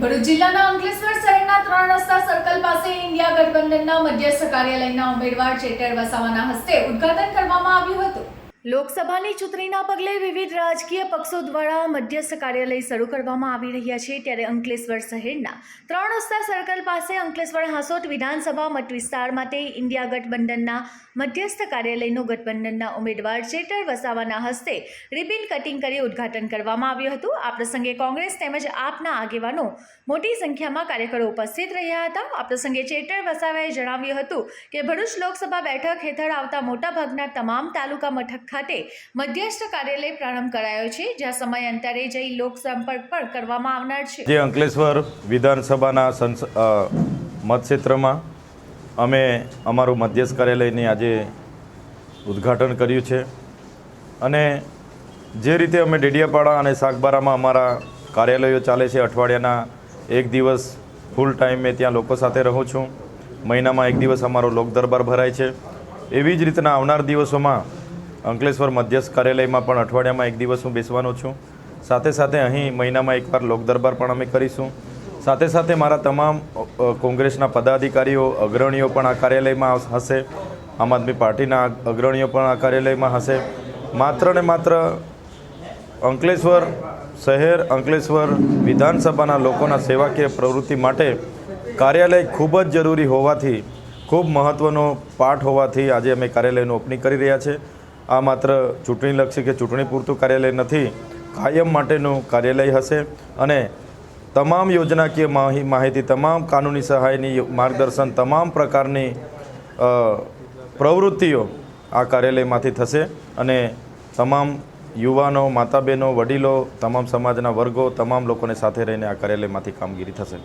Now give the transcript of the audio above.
ભરૂચ જિલ્લાના અંકલેશ્વર શહેરના ત્રણ રસ્તા સર્કલ પાસે ઇન્ડિયા ગઠબંધનના મધ્યસ્થ કાર્યાલયના ઉમેદવાર ચેટર વસાવાના હસ્તે ઉદ્ઘાટન કરવામાં આવ્યું હતું. લોકસભાની ચૂંટણીના પગલે વિવિધ રાજકીય પક્ષો દ્વારા મધ્યસ્થ કાર્યાલય શરૂ કરવામાં આવી રહ્યા છે. ત્યારે અંકલેશ્વર શહેરના ત્રણ રસ્તા સર્કલ પાસે અંકલેશ્વર હાંસોટ વિધાનસભા મત વિસ્તાર માટે ઇન્ડિયા ગઠબંધનના મધ્યસ્થ કાર્યાલયનો ગઠબંધનના ઉમેદવાર ચેટર વસાવાના હસ્તે રિબિન કટિંગ કરી ઉદ્ઘાટન કરવામાં આવ્યું હતું. આ પ્રસંગે કોંગ્રેસ તેમજ આપના આગેવાનો મોટી સંખ્યામાં કાર્યકરો ઉપસ્થિત રહ્યા હતા. આ પ્રસંગે ચેટર વસાવાએ જણાવ્યું હતું કે ભરૂચ લોકસભા બેઠક હેઠળ આવતા મોટાભાગના તમામ તાલુકા મથક ખાતે મધ્યસ્થ કાર્યાલય પ્રારંભ કરાયો છે, જ્યાં સમયાંતરે જઈ લોકસંપર્ક પણ કરવામાં આવનાર છે. જે અંકલેશ્વર વિધાનસભાના મતક્ષેત્રમાં અમે અમારું મધ્યસ્થ કાર્યાલયની આજે ઉદ્ઘાટન કર્યું છે. અને જે રીતે અમે ડેડિયાપાડા અને સાગબારામાં અમારા કાર્યાલયો ચાલે છે, અઠવાડિયાના એક દિવસ ફૂલ ટાઈમ મેં ત્યાં લોકો સાથે રહું છું. મહિનામાં એક દિવસ અમારો લોક દરબાર ભરાય છે. એવી જ રીતના આવનાર દિવસોમાં અંકલેશ્વર મધ્યસ્થ કાર્યાલયમાં પણ અઠવાડિયામાં એક દિવસ હું બેસવાનો છું. સાથે સાથે અહીં મહિનામાં એકવાર લોક દરબાર પણ અમે કરીશું. સાથે સાથે મારા તમામ કોંગ્રેસના પદાધિકારીઓ, અગ્રણીઓ પણ આ કાર્યાલયમાં હશે. આમ આદમી પાર્ટીના અગ્રણીઓ પણ આ કાર્યાલયમાં હશે. માત્ર ને માત્ર અંકલેશ્વર શહેર, અંકલેશ્વર વિધાનસભાના લોકોના સેવાકીય પ્રવૃત્તિ માટે કાર્યાલય ખૂબ જ જરૂરી હોવાથી, ખૂબ મહત્ત્વનો પાઠ હોવાથી આજે અમે કાર્યાલયનું ઓપનિંગ કરી રહ્યા છે. આ માત્ર ચૂંટણીલક્ષી કે ચૂંટણી પૂરતું કાર્યાલય નથી, કાયમ માટેનું કાર્યાલય હશે અને તમામ યોજનાકીય માહિ- માહિતી, તમામ કાનૂની સહાયની માર્ગદર્શન, તમામ પ્રકારની પ્રવૃત્તિઓ આ કાર્યાલયમાંથી થશે અને તમામ યુવાનો માતા બહેનો વડીલો, તમામ સમાજના વર્ગો, તમામ લોકોને સાથે રહીને આ કાર્યાલયમાંથી કામગીરી થશે.